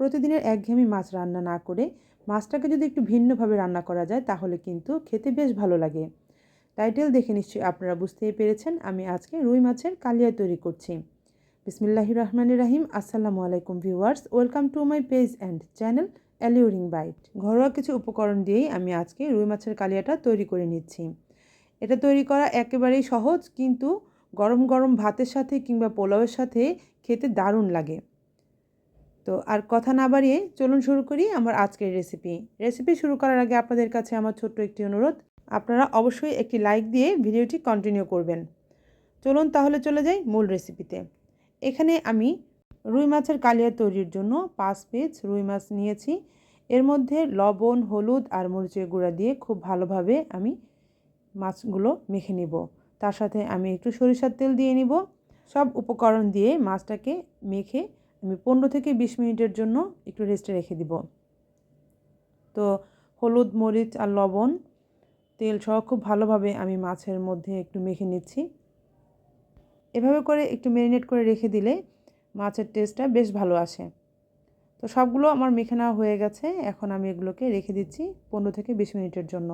প্রতিদিনের একঘেয়েমি মাছ রান্না না করে মাছটাকে যদি একটু ভিন্নভাবে রান্না করা যায়, তাহলে কিন্তু খেতে বেশ ভালো লাগে। টাইটেল দেখে নিশ্চয়ই আপনারা বুঝতেই পেরেছেন, আমি আজকে রুই মাছের কালিয়া তৈরি করছি। বিসমিল্লাহির রহমানির রাহিম, আসসালামু আলাইকুম viewers, welcome to my page and channel alluring bite. ঘরোয়া কিছু উপকরণ দিয়েই আমি আজকে রুই মাছের কালিয়াটা তৈরি করে নিচ্ছি। এটা তৈরি করা একেবারেই সহজ, কিন্তু গরম গরম ভাতের সাথে কিংবা পোলাওয়ের সাথে খেতে দারুণ লাগে। তো আর কথা না বাড়িয়ে চলুন শুরু করি আমার আজকের রেসিপি রেসিপি শুরু করার আগে আপনাদের কাছে আমার ছোট্ট একটি অনুরোধ। আপনারা অবশ্যই একটি লাইক দিয়ে ভিডিওটি কন্টিনিউ করবেন। চলুন তাহলে চলে যাই মূল রেসিপিতে এখানে আমি রুই মাছের কালিয়া তৈরির জন্য পাঁচ পিস রুই মাছ নিয়েছি। এর মধ্যে লবণ, হলুদ আর মরিচের গুঁড়া দিয়ে খুব ভালোভাবে আমি মাছগুলো মেখে নিব। তার সাথে আমি একটু সরিষার তেল দিয়ে নিব। সব উপকরণ দিয়ে মাছটাকে মেখে আমি পনেরো থেকে বিশ মিনিটের জন্য একটু রেস্টে রেখে দিব। তো হলুদ, মরিচ আর লবণ, তেল সহ খুব ভালোভাবে আমি মাছের মধ্যে একটু মেখে নিচ্ছি। এভাবে করে একটু ম্যারিনেট করে রেখে দিলে মাছের টেস্টটা বেশ ভালো আসে। তো সবগুলো আমার মেখে নেওয়া হয়ে গেছে। এখন আমি এগুলোকে রেখে দিচ্ছি পনেরো থেকে বিশ মিনিটের জন্য।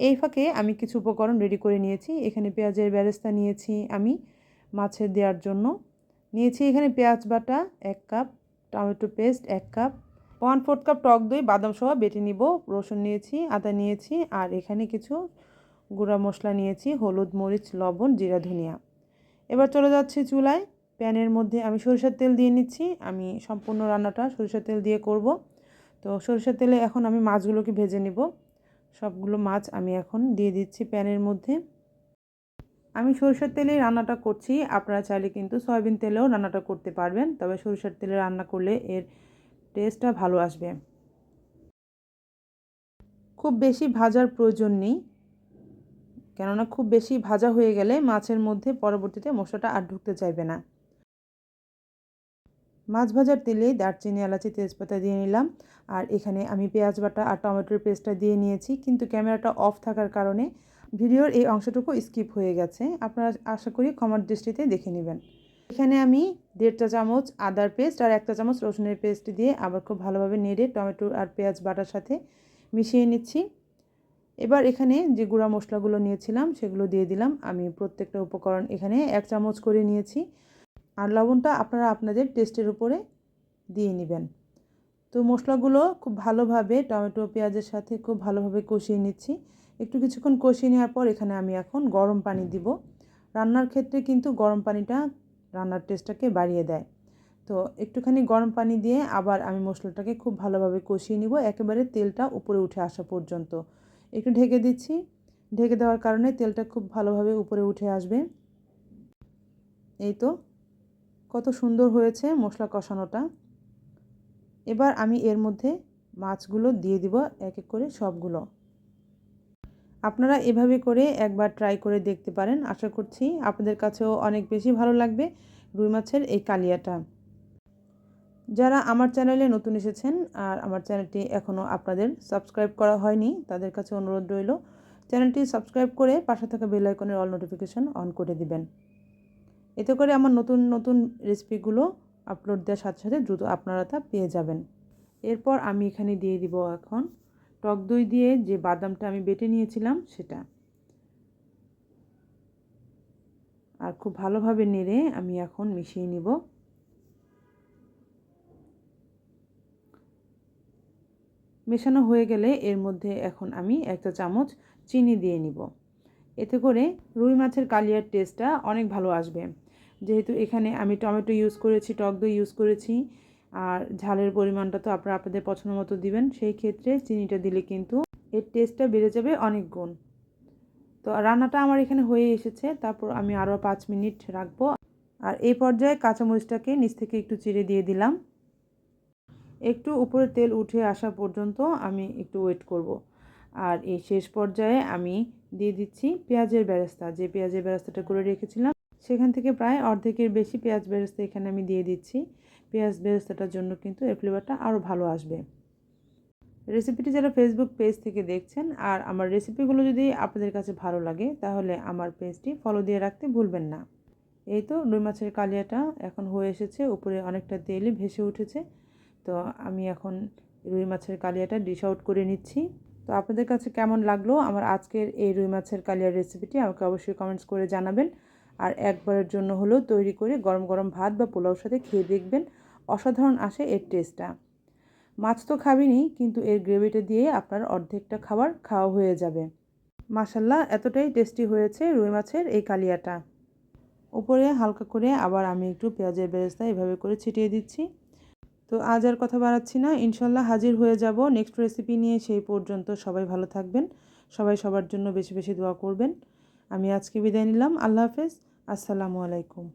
এই ফাঁকে আমি কিছু উপকরণ রেডি করে নিয়েছি। এখানে পেঁয়াজের ব্যারেস্তা নিয়েছি আমি মাছের দেওয়ার জন্য। নিয়েছি এখানে পেঁয়াজ বাটা এক কাপ, টমেটো পেস্ট এক কাপ, ওয়ান ফোর্থ কাপ টক দই, বাদাম সহ বেটে নিব, রসুন নিয়েছি, আদা নিয়েছি, আর এখানে কিছু গুঁড়া মশলা নিয়েছি, হলুদ, মরিচ, লবণ, জিরা, ধনিয়া। এবার চলে যাচ্ছি চুলায়। প্যানের মধ্যে আমি সরিষার তেল দিয়ে নিচ্ছি। আমি সম্পূর্ণ রান্নাটা সরিষার তেল দিয়ে করব। তো সরিষার তেলে এখন আমি মাছগুলোকে ভেজে নিব। সবগুলো মাছ আমি এখন দিয়ে দিচ্ছি প্যানের মধ্যে। আমি সরষের তেলে রান্নাটা করছি। আপনারা চাইলে কিন্তু সয়াবিন তেলেও রান্নাটা করতে পারবেন। তবে সরষের তেলে রান্না করলে এর টেস্টটা ভালো আসবে। খুব বেশি ভাজার প্রয়োজন নেই। কেননা খুব বেশি ভাজা হয়ে গেলে মাছের মধ্যে পরবর্তীতে মশলাটা আর ঢুকতে চাইবে না। মাছ ভাজার তেলে দারচিনি, এলাচি, তেজপাতা দিয়ে নিলাম। আর এখানে আমি পেঁয়াজ বাটা আর টমেটোর পেস্টটা দিয়ে নিয়েছি। কিন্তু ক্যামেরাটা অফ থাকার কারণে ভিডিওর এই অংশটুকু স্কিপ হয়ে গেছে। আপনারা আশা করি ক্ষমার দৃষ্টিতে দেখে নেবেন। এখানে আমি দেড় চা চামচ আদার পেস্ট আর একটা চামচ রসুনের পেস্ট দিয়ে আবার খুব ভালোভাবে নেড়ে টমেটো আর পেঁয়াজ বাটার সাথে মিশিয়ে নিচ্ছি। এবার এখানে যে গুঁড়া মশলাগুলো নিয়েছিলাম সেগুলো দিয়ে দিলাম। আমি প্রত্যেকটা উপকরণ এখানে এক চামচ করে নিয়েছি। আর লবণটা আপনারা আপনাদের টেস্টের উপরে দিয়ে নেবেন। তো মশলাগুলো খুব ভালোভাবে টমেটো, পেঁয়াজের সাথে খুব ভালোভাবে কষিয়ে নিচ্ছি। একটু কিছুক্ষণ কষিয়ে নেওয়ার পর এখানে আমি এখন গরম পানি দিব। রান্নার ক্ষেত্রে কিন্তু গরম পানিটা রান্নার টেস্টটাকে বাড়িয়ে দেয়। তো একটুখানি গরম পানি দিয়ে আবার আমি মশলাটাকে খুব ভালোভাবে কষিয়ে নিব। একেবারে তেলটা উপরে উঠে আসা পর্যন্ত। একটু ঢেকে দিচ্ছি। ঢেকে দেওয়ার কারণে তেলটা খুব ভালোভাবে উপরে উঠে আসবে। এই তো কত সুন্দর হয়েছে মশলা কষানোটা। এবার আমি এর মধ্যে মাছগুলো দিয়ে দিব এক এক করে সবগুলো। আপনারা এভাবে করে একবার ট্রাই করে দেখতে পারেন। আশা করছি আপনাদের কাছেও অনেক বেশি ভালো লাগবে রুই মাছের এই কালিয়াটা। যারা আমার চ্যানেলে নতুন এসেছেন আর আমার চ্যানেলটি এখনও আপনাদের সাবস্ক্রাইব করা হয়নি, তাদের কাছে অনুরোধ রইল, চ্যানেলটি সাবস্ক্রাইব করে পাশে থাকা বেল আইকনের অল নোটিফিকেশন অন করে দিবেন। এতে করে আমার নতুন নতুন রেসিপিগুলো আপলোড দেওয়ার সাথে সাথে দ্রুত আপনারা তা পেয়ে যাবেন। এরপর আমি এখানে দিয়ে দিব এখন টক দই দিয়ে যে বাদামটা আমি বেটে নিয়েছিলাম সেটা। আর খুব ভালোভাবে নেড়ে আমি এখন মিশিয়ে নিব। মেশানো হয়ে গেলে এর মধ্যে এখন আমি একটা চামচ চিনি দিয়ে নিব। এতে করে রুই মাছের কালিয়ার টেস্টটা অনেক ভালো আসবে। যেহেতু এখানে আমি টমেটো ইউজ করেছি, টক দই ইউজ করেছি, আর ঝালের পরিমাণটা তো আপনারা আপনাদের পছন্দ মতো দিবেন, সেই ক্ষেত্রে চিনিটা দিলে কিন্তু এর টেস্টটা বেড়ে যাবে অনেক গুণ। তো রান্নাটা আমার এখানে হয়ে এসেছে, তারপর আমি আরও পাঁচ মিনিট রাখব। আর এই পর্যায়ে কাঁচামরিচটাকে নিচ থেকে একটু চিড়ে দিয়ে দিলাম। একটু উপরে তেল উঠে আসা পর্যন্ত আমি একটু ওয়েট করব। আর এই শেষ পর্যায়ে আমি দিয়ে দিচ্ছি পেঁয়াজের বেরেস্তা, যে পেঁয়াজের বেরেস্তাটা করে রেখেছিলাম সেখান থেকে প্রায় অর্ধেকের বেশি পেঁয়াজ বেরেস্তা এখানে আমি দিয়ে দিচ্ছি। পেঁয়াজ বেরেস্তাটার জন্য কিন্তু এর ফ্লেভারটা আরও ভালো আসবে। রেসিপিটি যারা ফেসবুক পেজ থেকে দেখছেন আর আমার রেসিপিগুলো যদি আপনাদের কাছে ভালো লাগে, তাহলে আমার পেজটি ফলো দিয়ে রাখতে ভুলবেন না। এই তো রুই মাছের কালিয়াটা এখন হয়ে এসেছে, উপরে অনেকটা তেলই ভেসে উঠেছে। তো আমি এখন রুই মাছের কালিয়াটা ডিশ আউট করে নিচ্ছি। তো আপনাদের কাছে কেমন লাগল আমার আজকের এই রুই মাছের কালিয়ার রেসিপিটি আমাকে অবশ্যই কমেন্টস করে জানাবেন। আর একবারের জন্য হলেও তৈরি করে গরম গরম ভাত বা পোলাওর সাথে খেয়ে দেখবেন। অসাধারণ আসে এর টেস্টটা। মাছ তো খাবেনই, কিন্তু এর গ্রেভিটা দিয়ে আপনার অর্ধেকটা খাবার খাওয়া হয়ে যাবে। মাসাল্লাহ এতটাই টেস্টি হয়েছে রুই মাছের এই কালিয়াটা। উপরে হালকা করে আবার আমি একটু পেঁয়াজের বেরেস্তা এভাবে করে ছিটিয়ে দিচ্ছি। তো আজ আর কথা বাড়াচ্ছি না, ইনশাল্লাহ হাজির হয়ে যাব নেক্সট রেসিপি নিয়ে, সেই পর্যন্ত সবাই ভালো থাকবেন। সবাই সবার জন্য বেশি বেশি দোয়া করবেন। আমি আজকে বিদায় নিলাম। আল্লাহ হাফেজ। আসসালামু আলাইকুম।